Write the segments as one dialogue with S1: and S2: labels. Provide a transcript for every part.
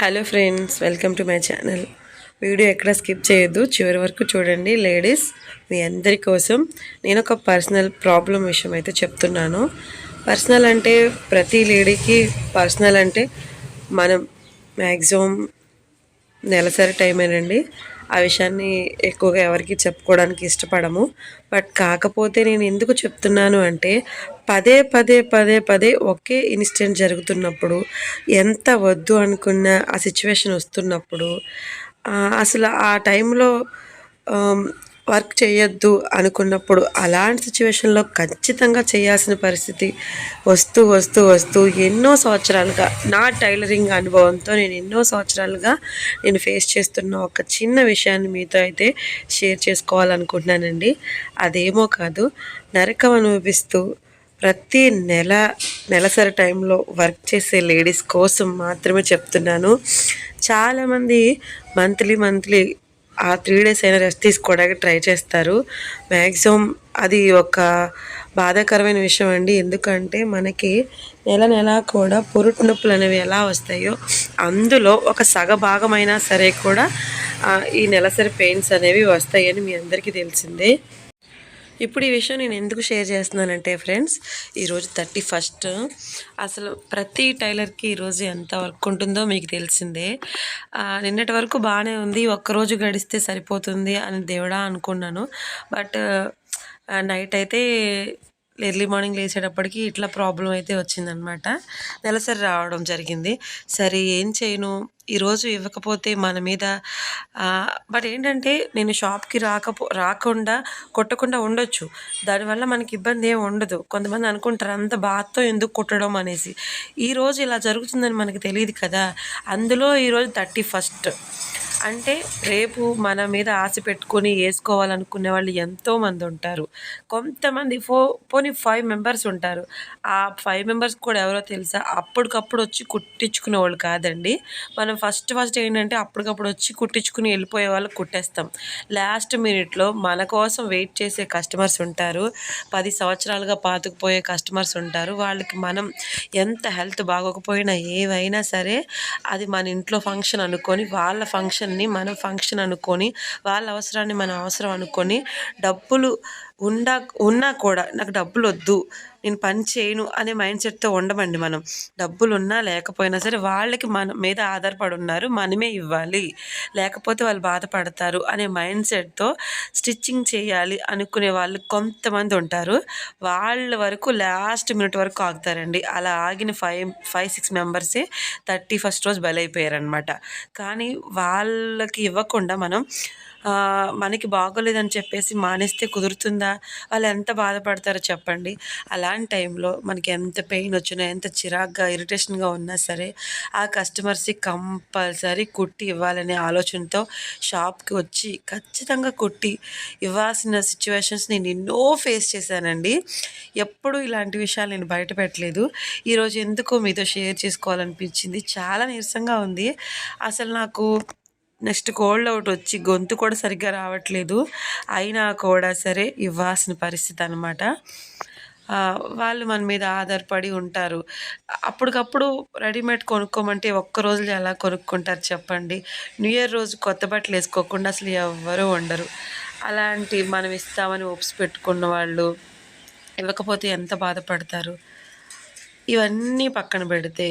S1: Hello friends welcome to my channel. Video ఎక్కడ skip చేయొద్దు చివరి వరకు చూడండి. లేడీస్ మీ అందరి కోసం నేను ఒక పర్సనల్ ప్రాబ్లం విషయం అయితే చెప్తున్నాను. పర్సనల్ అంటే ప్రతి లేడీకి పర్సనల్ అంటే మనం మ్యాక్సిమం నెలసరి టైమేనండి. ఆ విషయాన్ని ఎక్కువగా ఎవరికి చెప్పుకోవడానికి ఇష్టపడము. బట్ కాకపోతే నేను ఎందుకు చెప్తున్నాను అంటే పదే పదే పదే పదే ఒకే ఇన్సిడెంట్ జరుగుతున్నప్పుడు ఎంత వద్దు అనుకున్న ఆ సిచ్యువేషన్ వస్తున్నప్పుడు అసలు ఆ టైంలో వర్క్ చేయొద్దు అనుకున్నప్పుడు అలాంటి సిచ్యువేషన్లో ఖచ్చితంగా చేయాల్సిన పరిస్థితి వస్తూ వస్తూ వస్తూ ఎన్నో సంవత్సరాలుగా నా టైలరింగ్ అనుభవంతో నేను ఎన్నో సంవత్సరాలుగా నేను ఫేస్ చేస్తున్న ఒక చిన్న విషయాన్ని మీతో అయితే షేర్ చేసుకోవాలనుకుంటున్నానండి. అదేమో కాదు నరకం అనుభవిస్తూ ప్రతి నెల నెలసరి టైంలో వర్క్ చేసే లేడీస్ కోసం మాత్రమే చెప్తున్నాను. చాలామంది మంత్లీ మంత్లీ ఆ త్రీ డేస్ అయినా రెస్ట్ తీసుకోవడానికి ట్రై చేస్తారు. మ్యాక్సిమం అది ఒక బాధాకరమైన విషయం అండి. ఎందుకంటే మనకి నెల నెల కూడా పురుటి నొప్పులు అనేవి ఎలా వస్తాయో అందులో ఒక సగ భాగమైనా సరే కూడా ఈ నెలసరి పెయిన్స్ అనేవి వస్తాయని మీ అందరికీ తెలిసిందే. ఇప్పుడు ఈ విషయం నేను ఎందుకు షేర్ చేస్తున్నానంటే ఫ్రెండ్స్ ఈరోజు థర్టీ ఫస్ట్. అసలు ప్రతి టైలర్కి ఈరోజు ఎంత వర్క్ ఉంటుందో మీకు తెలిసిందే. నిన్నటి వరకు బాగానే ఉంది ఒక్కరోజు గడిస్తే సరిపోతుంది అని దేవుడా అనుకున్నాను. బట్ నైట్ అయితే ఎర్లీ మార్నింగ్ లేచేటప్పటికి ఇట్లా ప్రాబ్లం అయితే వచ్చిందనమాట నెలసరి రావడం జరిగింది. సరే ఏం చేయను? ఈరోజు ఇవ్వకపోతే మన మీద బట్ ఏంటంటే నేను షాప్కి రాకపో రాకుండా కొట్టకుండా ఉండొచ్చు. దానివల్ల మనకి ఇబ్బంది ఏం ఉండదు. కొంతమంది అనుకుంటారు అంత బాధతో ఎందుకు కొట్టడం? అనేసి. ఈరోజు ఇలా జరుగుతుందని మనకి తెలియదు కదా. అందులో ఈరోజు థర్టీ ఫస్ట్. అంటే రేపు మన మీద ఆశ పెట్టుకొని వేసుకోవాలనుకునే వాళ్ళు ఎంతోమంది ఉంటారు. కొంతమంది ఫో పోనీ ఫైవ్ మెంబర్స్ ఉంటారు. ఆ ఫైవ్ మెంబర్స్ కూడా ఎవరో తెలుసా? అప్పటికప్పుడు వచ్చి కుట్టించుకునే వాళ్ళు కాదండి. మనం ఫస్ట్ ఫస్ట్ ఏంటంటే అప్పటికప్పుడు వచ్చి కుట్టించుకుని వెళ్ళిపోయే వాళ్ళకి కుట్టేస్తాం. లాస్ట్ మినిట్లో మన కోసం వెయిట్ చేసే కస్టమర్స్ ఉంటారు. పది సంవత్సరాలుగా పాతుకుపోయే కస్టమర్స్ ఉంటారు. వాళ్ళకి మనం ఎంత హెల్త్ బాగోకపోయినా ఏవైనా సరే అది మన ఇంట్లో ఫంక్షన్ అనుకొని వాళ్ళ ఫంక్షన్ అవసరాన్ని మనం ఫంక్షన్ అనుకొని వాళ్ళ అవసరాన్ని మన అవసరం అనుకొని డబ్బులు ఉండా ఉన్నా కూడా నాకు డబ్బులు వద్దు నేను పని చేయను అనే మైండ్ సెట్తో ఉండమండి మనం. డబ్బులు ఉన్నా లేకపోయినా సరే వాళ్ళకి మన మీద ఆధారపడి ఉన్నారు మనమే ఇవ్వాలి. లేకపోతే వాళ్ళు బాధపడతారు అనే మైండ్ సెట్తో స్టిచ్చింగ్ చేయాలి అనుకునే వాళ్ళు కొంతమంది ఉంటారు. వాళ్ళ వరకు లాస్ట్ మినిట్ వరకు ఆగుతారండి. అలా ఆగిన ఫైవ్ ఫైవ్ సిక్స్ మెంబర్సే థర్టీ ఫస్ట్ రోజు బలైపోయారనమాట కానీ వాళ్ళకి ఇవ్వకుండా మనం మనకి బాగోలేదని చెప్పేసి మానేస్తే కుదురుతుందా? వాళ్ళు ఎంత బాధపడతారో చెప్పండి. అలాంటి టైంలో మనకి ఎంత పెయిన్ వచ్చినా ఎంత చిరాగ్గా ఇరిటేషన్గా ఉన్నా సరే ఆ కస్టమర్స్కి కంపల్సరీ కుట్టి ఇవ్వాలనే ఆలోచనతో షాప్కి వచ్చి ఖచ్చితంగా కుట్టి ఇవ్వాల్సిన సిచ్యువేషన్స్ నేను ఎన్నో ఫేస్ చేశానండి. ఎప్పుడు ఇలాంటి విషయాలు నేను బయట పెట్టలేదు. ఈరోజు ఎందుకో మీతో షేర్ చేసుకోవాలనిపించింది. చాలా నీరసంగా ఉంది. అసలు నాకు నెక్స్ట్ కోల్డ్ అవుట్ వచ్చి గొంతు కూడా సరిగ్గా రావట్లేదు. అయినా కూడా సరే ఇవ్వాల్సిన పరిస్థితి అనమాట వాళ్ళు మన మీద ఆధారపడి ఉంటారు. అప్పటికప్పుడు రెడీమేడ్ కొనుక్కోమంటే ఒక్క రోజులో ఎలా కొనుక్కుంటారు చెప్పండి? న్యూ ఇయర్ రోజు కొత్త బట్టలు వేసుకోకుండా అసలు ఎవ్వరూ ఉండరు. అలాంటి మనం ఇస్తామని ఒప్స్ పెట్టుకున్న వాళ్ళు ఇవ్వకపోతే ఎంత బాధపడతారు? ఇవన్నీ పక్కన పెడితే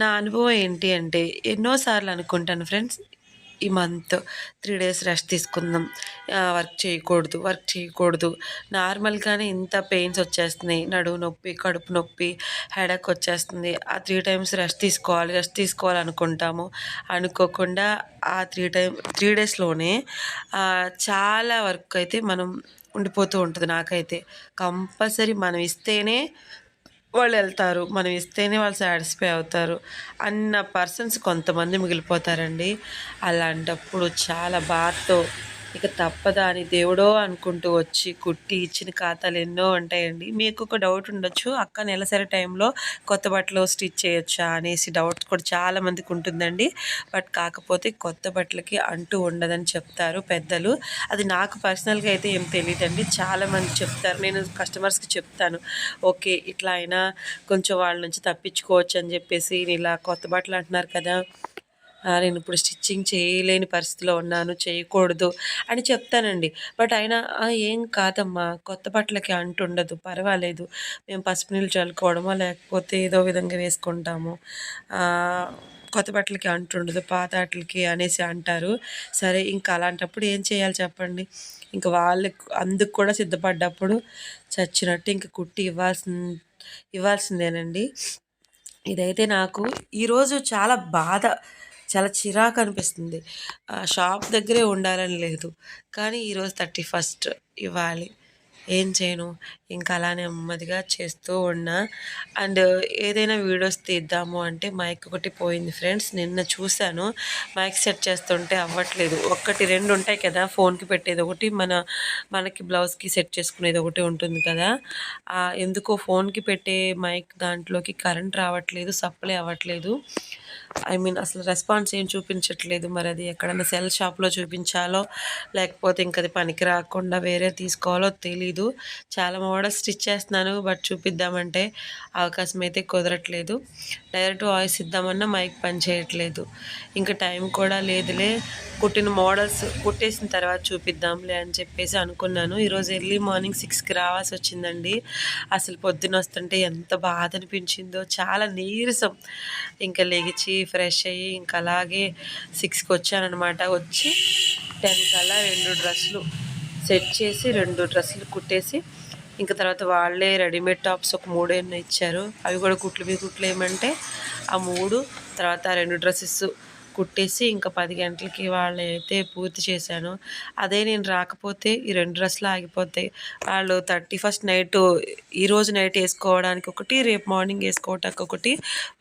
S1: నా అనుభవం ఏంటి అంటే ఎన్నోసార్లు అనుకుంటాను ఫ్రెండ్స్ ఈ మంత్ త్రీ డేస్ రెస్ట్ తీసుకుందాం వర్క్ చేయకూడదు వర్క్ చేయకూడదు. నార్మల్గానే ఇంత పెయిన్స్ వచ్చేస్తున్నాయి నడువు నొప్పి కడుపు నొప్పి హెడక్ వచ్చేస్తుంది. ఆ త్రీ టైమ్స్ రెస్ట్ తీసుకోవాలి రెస్ట్ తీసుకోవాలి అనుకుంటాము అనుకోకుండా ఆ త్రీ టైమ్ త్రీ డేస్లోనే చాలా వర్క్ అయితే మనం ఉండిపోతూ ఉంటుంది నాకైతే. కంపల్సరీ మనం ఇస్తేనే వాళ్ళు వెళ్తారు. మనం ఇస్తేనే వాళ్ళు సాటిస్ఫై అవుతారు. అన్న పర్సన్స్ కొంతమంది మిగిలిపోతారండి. అలాంటప్పుడు చాలా బాధతో ఇక తప్పదా అని దేవుడో అనుకుంటూ వచ్చి కుట్టి ఇచ్చిన ఖాతాలు ఎన్నో ఉంటాయండి. మీకు ఒక డౌట్ ఉండొచ్చు అక్క నెలసరి టైంలో కొత్త బట్టలు స్టిచ్ చేయొచ్చా అనేసి డౌట్ కూడా చాలా మందికి ఉంటుందండి. బట్ కాకపోతే కొత్త బట్టలకి అంటూ ఉండదని చెప్తారు పెద్దలు. అది నాకు పర్సనల్గా అయితే ఏం తెలియదండి చాలామంది చెప్తారు నేను కస్టమర్స్కి చెప్తాను. ఓకే ఇట్లా అయినా కొంచెం వాళ్ళ నుంచి తప్పించుకోవచ్చు అని చెప్పేసి ఇలా కొత్త బట్టలు అంటున్నారు కదా నేను ఇప్పుడు స్టిచ్చింగ్ చేయలేని పరిస్థితిలో ఉన్నాను చేయకూడదు అని చెప్తానండి. బట్ అయినా ఏం కాదమ్మా కొత్త బట్టలకి అంటుండదు పర్వాలేదు మేము పసుపు నీళ్ళు చల్లుకోవడమో లేకపోతే ఏదో విధంగా వేసుకుంటాము. కొత్త బట్టలకి అంటుండదు పాత వాటికి అనేసి అంటారు. సరే ఇంకా అలాంటప్పుడు ఏం చేయాలి చెప్పండి? ఇంకా వాళ్ళకి అందుకు కూడా సిద్ధపడ్డప్పుడు చచ్చినట్టు ఇంక కుట్టి ఇవ్వాల్సి ఇవ్వాల్సిందేనండి. ఇదైతే నాకు ఈరోజు చాలా బాధ. చాలా చిరాకు అనిపిస్తుంది. షాప్ దగ్గరే ఉండాలని లేదు. కానీ ఈరోజు థర్టీ ఫస్ట్ ఇవ్వాలి. ఏం చేయను? ఇంకా అలా నెమ్మదిగా చేస్తూ ఉన్నా. అండ్ ఏదైనా వీడియోస్ తీద్దాము అంటే మైక్ ఒకటి పోయింది ఫ్రెండ్స్. నిన్న చూశాను. మైక్ సెట్ చేస్తుంటే అవ్వట్లేదు. ఒక్కటి రెండు ఉంటాయి కదా ఫోన్కి పెట్టేది ఒకటి. మన మనకి బ్లౌజ్కి సెట్ చేసుకునేది ఒకటి ఉంటుంది కదా. ఎందుకో ఫోన్కి పెట్టే మైక్ దాంట్లోకి కరెంట్ రావట్లేదు సప్లై అవ్వట్లేదు. ఐ మీన్ అసలు రెస్పాన్స్ ఏం చూపించట్లేదు. మరి అది ఎక్కడైనా సెల్ షాప్లో చూపించాలో లేకపోతే ఇంక అది పనికి రాకుండా వేరే తీసుకోవాలో తెలీదు. చాలా మోడల్స్ స్టిచ్ చేస్తున్నాను బట్ చూపిద్దామంటే అవకాశం అయితే కుదరట్లేదు. డైరెక్ట్ వాయిస్ ఇద్దామన్నా మైక్ పని చేయట్లేదు. ఇంకా టైం కూడా లేదులే. కుట్టిన మోడల్స్ కుట్టేసిన తర్వాత చూపిద్దాంలే అని చెప్పేసి అనుకున్నాను. ఈరోజు ఎర్లీ మార్నింగ్ సిక్స్కి రావాల్సి వచ్చిందండి. అసలు పొద్దున వస్తుంటే ఎంత బాధ అనిపించిందో చాలా నీరసం. ఇంకా లెగిచి ఫ్రెష్ అయ్యి ఇంకా అలాగే సిక్స్కి వచ్చానమాట వచ్చి టెన్ కల్లా రెండు డ్రెస్సులు సెట్ చేసి రెండు డ్రెస్సులు కుట్టేసి ఇంకా తర్వాత వాళ్ళే రెడీమేడ్ టాప్స్ ఒక మూడేమో ఇచ్చారు. అవి కూడా కుట్లు మీ కుట్లు ఏమంటే ఆ మూడు తర్వాత రెండు డ్రెస్సెస్ కుట్టేసి ఇంకా పది గంటలకి వాళ్ళు అయితే పూర్తి చేశాను. అదే నేను రాకపోతే ఈ రెండు డ్రెస్సులు ఆగిపోతాయి. వాళ్ళు థర్టీ ఫస్ట్ నైట్ ఈరోజు నైట్ వేసుకోవడానికి ఒకటి రేపు మార్నింగ్ వేసుకోవటానికి ఒకటి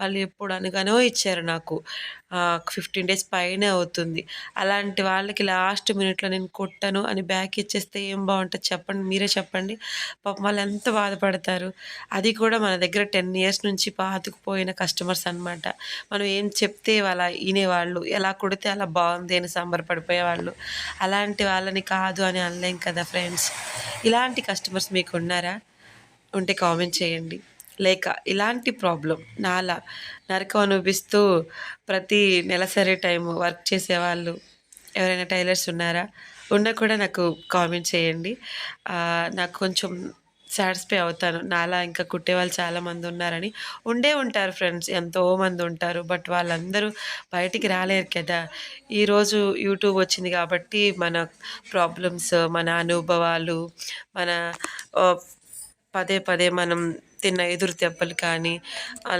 S1: వాళ్ళు ఎప్పుడు అనగానో ఇచ్చారు నాకు. ఫిఫ్టీన్ డేస్ పైనే అవుతుంది. అలాంటి వాళ్ళకి లాస్ట్ మినిట్లో నేను కొట్టను అని బ్యాక్ ఇచ్చేస్తే ఏం బాగుంటుంది చెప్పండి మీరే చెప్పండి. పాపం వాళ్ళు ఎంత బాధపడతారు. అది కూడా మన దగ్గర టెన్ ఇయర్స్ నుంచి పాతుకుపోయిన కస్టమర్స్ అనమాట మనం ఏం చెప్తే వాళ్ళ వాళ్ళు ఎలా కొడితే అలా బాగుంది అని సంబరపడిపోయేవాళ్ళు. అలాంటి వాళ్ళని కాదు అని అనలేం కదా ఫ్రెండ్స్. ఇలాంటి కస్టమర్స్ మీకు ఉన్నారా? ఉంటే కామెంట్ చేయండి. లేక ఇలాంటి ప్రాబ్లం నాలా నరకం అనుభవిస్తూ ప్రతి నెలసరి టైం వర్క్ చేసేవాళ్ళు ఎవరైనా టైలర్స్ ఉన్నారా? ఉన్నా కూడా నాకు కామెంట్ చేయండి. నాకు కొంచెం సాటిస్ఫై అవుతాను. నాలా ఇంకా కుట్టే వాళ్ళు చాలామంది ఉన్నారని ఉండే ఉంటారు ఫ్రెండ్స్ ఎంతో మంది ఉంటారు. బట్ వాళ్ళందరూ బయటికి రాలేరు కదా. ఈరోజు యూట్యూబ్ వచ్చింది కాబట్టి మన ప్రాబ్లమ్స్ మన అనుభవాలు మన పదే పదే మనం తిన్న ఎదురు దెబ్బలు కానీ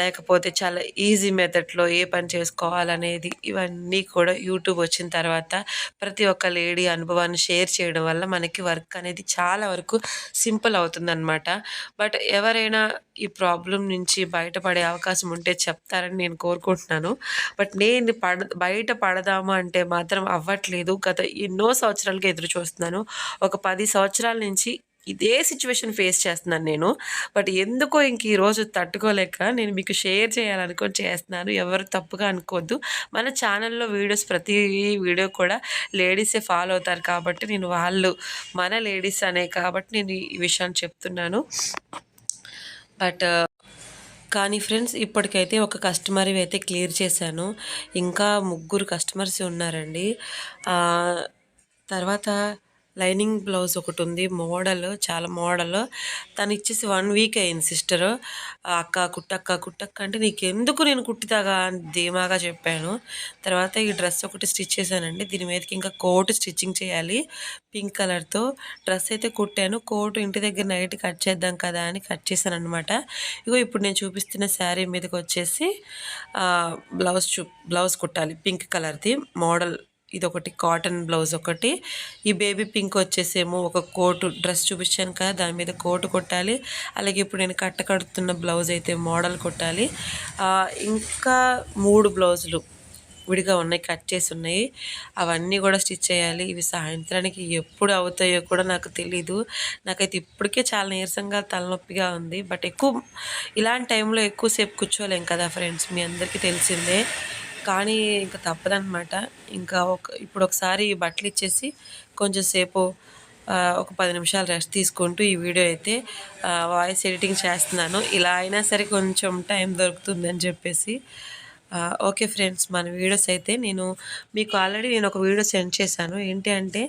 S1: లేకపోతే చాలా ఈజీ మెథడ్లో ఏ పని చేసుకోవాలనేది ఇవన్నీ కూడా యూట్యూబ్ వచ్చిన తర్వాత ప్రతి ఒక్క లేడీ అనుభవాన్ని షేర్ చేయడం వల్ల మనకి వర్క్ అనేది చాలా వరకు సింపుల్ అవుతుందన్నమాట. బట్ ఎవరైనా ఈ ప్రాబ్లం నుంచి బయటపడే అవకాశం ఉంటే చెప్తారని నేను కోరుకుంటున్నాను. బట్ నేను పడ బయట పడదాము అంటే మాత్రం అవ్వట్లేదు. గత ఎన్నో సంవత్సరాలుగా ఎదురు చూస్తున్నాను. ఒక పది సంవత్సరాల నుంచి ఇదే సిచ్యువేషన్ ఫేస్ చేస్తున్నాను నేను. బట్ ఎందుకో ఇంక ఈరోజు తట్టుకోలేక నేను మీకు షేర్ చేయాలనుకొని చేస్తున్నాను. ఎవరు తప్పుగా అనుకోవద్దు మన ఛానల్లో వీడియోస్ ప్రతి వీడియో కూడా లేడీసే ఫాలో అవుతారు కాబట్టి నేను వాళ్ళు మన లేడీస్ అనే కాబట్టి నేను ఈ విషయాన్ని చెప్తున్నాను. బట్ uh, కానీ ఫ్రెండ్స్ ఇప్పటికైతే ఒక కస్టమర్ అయితే క్లియర్ చేశాను. ఇంకా ముగ్గురు కస్టమర్స్ ఉన్నారండి. తర్వాత లైనింగ్ బ్లౌజ్ ఒకటి ఉంది మోడల్ చాలా మోడల్. తను ఇచ్చేసి వన్ వీక్ అయింది సిస్టర్ అక్క కుట్టక్క కుట్టక్క అంటే నీకు ఎందుకు నేను కుట్టితాగా ధీమాగా చెప్పాను. తర్వాత ఈ డ్రెస్ ఒకటి స్టిచ్ చేశానండి. దీని మీదకి ఇంకా కోట్ స్టిచ్చింగ్ చేయాలి పింక్ కలర్తో డ్రెస్ అయితే కుట్టాను. కోట్ ఇంటి దగ్గర నైట్ కట్ చేద్దాం కదా అని కట్ చేశాను అనమాట ఇగో ఇప్పుడు నేను చూపిస్తున్న శారీ మీదకి వచ్చేసి బ్లౌజ్ చూ బ్లౌజ్ కుట్టాలి పింక్ కలర్ది మోడల్ ఇదొకటి కాటన్ బ్లౌజ్ ఒకటి. ఈ బేబీ పింక్ వచ్చేసేమో ఒక కోటు డ్రెస్ చూపించాను కదా దాని మీద కోటు కొట్టాలి. అలాగే ఇప్పుడు నేను కట్ట కడుతున్న బ్లౌజ్ అయితే మోడల్ కొట్టాలి. ఇంకా మూడు బ్లౌజులు విడిగా ఉన్నాయి కట్ చేసి ఉన్నాయి. అవన్నీ కూడా స్టిచ్ చేయాలి. ఇవి సాయంత్రానికి ఎప్పుడు అవుతాయో కూడా నాకు తెలీదు. నాకైతే ఇప్పటికే చాలా నీరసంగా తలనొప్పిగా ఉంది. బట్ ఎక్కువ ఇలాంటి టైంలో ఎక్కువసేపు కూర్చోలేం కదా ఫ్రెండ్స్ మీ అందరికీ తెలిసిందే. కానీ ఇంకా తప్పదనమాట ఇంకా ఒక ఇప్పుడు ఒకసారి బట్టలు ఇచ్చేసి కొంచెం సేపు ఒక పది నిమిషాలు రెస్ట్ తీసుకుంటూ ఈ వీడియో అయితే వాయిస్ ఎడిటింగ్ చేస్తున్నాను. ఇలా అయినా సరే కొంచెం టైం దొరుకుతుందని చెప్పేసి ఓకే ఫ్రెండ్స్ మన వీడియోస్ అయితే నేను మీకు ఆల్రెడీ నేను ఒక వీడియో సెండ్ చేశాను. ఏంటి అంటే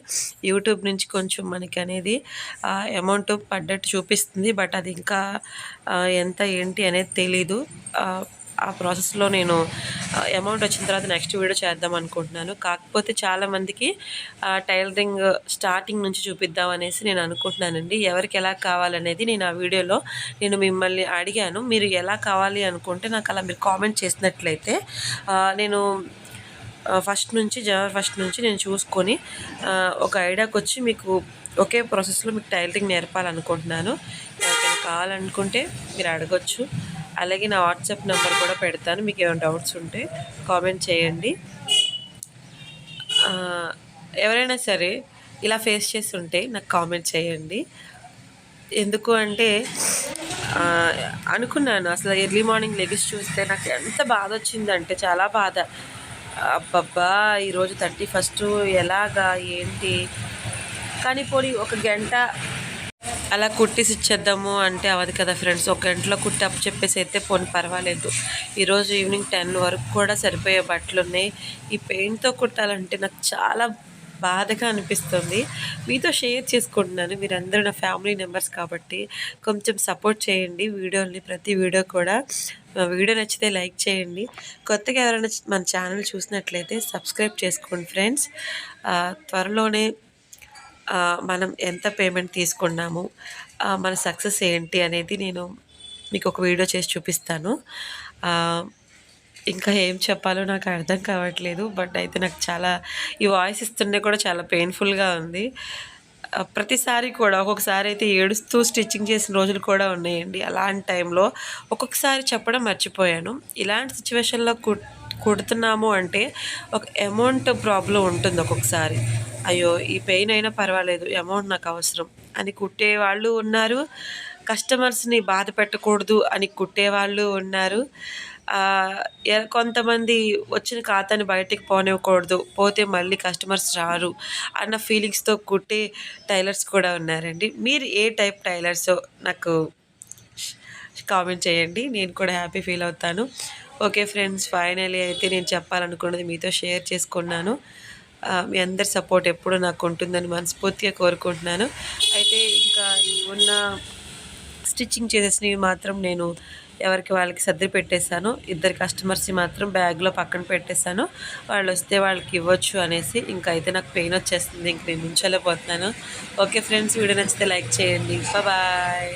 S1: యూట్యూబ్ నుంచి కొంచెం మనకి అనేది అమౌంట్ పడ్డట్టు చూపిస్తుంది. బట్ అది ఇంకా ఎంత ఏంటి అనేది తెలీదు. ఆ, ప్రాసెస్లో నేను అమౌంట్ వచ్చిన తర్వాత నెక్స్ట్ వీడియో చేద్దాం అనుకుంటున్నాను. కాకపోతే చాలామందికి టైలరింగ్ స్టార్టింగ్ నుంచి చూపిద్దాం అనేసి నేను అనుకుంటున్నానండి. ఎవరికి ఎలా కావాలనేది నేను ఆ వీడియోలో నేను మిమ్మల్ని అడిగాను. మీరు ఎలా కావాలి అనుకుంటే నాకు అలా మీరు కామెంట్ చేసినట్లయితే నేను ఫస్ట్ నుంచి జనవరి ఫస్ట్ నుంచి నేను చూసుకొని ఒక ఐడియాకి వచ్చి మీకు ఒకే ప్రాసెస్లో మీకు టైలరింగ్ నేర్పాలనుకుంటున్నాను. ఎవరికైనా కావాలనుకుంటే మీరు అడగొచ్చు. అలాగే నా వాట్సాప్ నెంబర్ కూడా పెడతాను. మీకు ఏమైనా డౌట్స్ ఉంటే కామెంట్ చేయండి. ఎవరైనా సరే ఇలా ఫేస్ చేసి ఉంటే నాకు కామెంట్ చేయండి. ఎందుకు అంటే అనుకున్నాను. అసలు ఎర్లీ మార్నింగ్ లెగిసి చూస్తే నాకు ఎంత బాధ వచ్చిందంటే చాలా బాధ. అబ్బబ్బా ఈరోజు థర్టీ ఫస్ట్ ఎలాగా ఏంటి? కానీ పోనీ ఒక గంట అలా కుట్టేసి ఇచ్చేద్దాము అంటే అవదు కదా ఫ్రెండ్స్. ఒక గంటలో కుట్టి అప్పు చెప్పేసి అయితే పోనీ పర్వాలేదు. ఈరోజు ఈవినింగ్ టెన్ వరకు కూడా సరిపోయే బట్టలు ఉన్నాయి. ఈ పెయింట్తో కుట్టాలంటే నాకు చాలా బాధగా అనిపిస్తుంది. మీతో షేర్ చేసుకుంటున్నాను. మీరందరూ నా ఫ్యామిలీ మెంబర్స్ కాబట్టి కొంచెం సపోర్ట్ చేయండి. వీడియోని ప్రతి వీడియో కూడా వీడియో నచ్చితే లైక్ చేయండి. కొత్తగా ఎవరైనా మన ఛానల్ చూసినట్లయితే సబ్స్క్రైబ్ చేసుకోండి ఫ్రెండ్స్. త్వరలోనే మనం ఎంత పేమెంట్ తీసుకున్నాము మన సక్సెస్ ఏంటి అనేది నేను మీకు ఒక వీడియో చేసి చూపిస్తాను. ఇంకా ఏం చెప్పాలో నాకు అర్థం కావట్లేదు బట్ అయితే నాకు చాలా ఈ వాయిస్ ఇస్తుండే కూడా చాలా పెయిన్ఫుల్గా ఉంది. ప్రతిసారి కూడా ఒక్కొక్కసారి అయితే ఏడుస్తూ స్టిచ్చింగ్ చేసిన రోజులు కూడా ఉన్నాయండి. అలాంటి టైంలో ఒక్కొక్కసారి చెప్పడం మర్చిపోయాను. ఇలాంటి సిచ్యువేషన్లో కుడుతున్నాము అంటే ఒక అమౌంట్ ప్రాబ్లం ఉంటుంది ఒక్కొక్కసారి. అయ్యో ఈ పెయిన్ అయినా పర్వాలేదు అమౌంట్ నాకు అవసరం అని కుట్టే వాళ్ళు ఉన్నారు. కస్టమర్స్ని బాధ పెట్టకూడదు అని కుట్టే వాళ్ళు ఉన్నారు ఎ- కొంతమంది వచ్చిన ఖాతాని బయటికి పోనివ్వకూడదు పోతే మళ్ళీ కస్టమర్స్ రారు అన్న ఫీలింగ్స్తో కుట్టే టైలర్స్ కూడా ఉన్నారండి. మీరు ఏ టైప్ టైలర్సో? నాకు కామెంట్ చేయండి నేను కూడా హ్యాపీ ఫీల్ అవుతాను. ఓకే ఫ్రెండ్స్ ఫైనలీ అయితే నేను చెప్పాలనుకున్నది మీతో షేర్ చేసుకున్నాను. మీ అందరి సపోర్ట్ ఎప్పుడూ నాకు ఉంటుందని మనస్ఫూర్తిగా కోరుకుంటున్నాను. అయితే ఇంకా ఉన్న స్టిచ్చింగ్ చేసేసినవి మాత్రం నేను ఎవరికి వాళ్ళకి సర్ది పెట్టేశాను. ఇద్దరు కస్టమర్స్ని మాత్రం బ్యాగ్లో పక్కన పెట్టేశాను. వాళ్ళు వస్తే వాళ్ళకి ఇవ్వచ్చు అనేసి ఇంకా అయితే నాకు పెయిన్ వచ్చేస్తుంది ఇంక నేను ఉంచలేకపోతున్నాను. ఓకే ఫ్రెండ్స్ వీడియో నచ్చితే లైక్ చేయండి. బాయ్.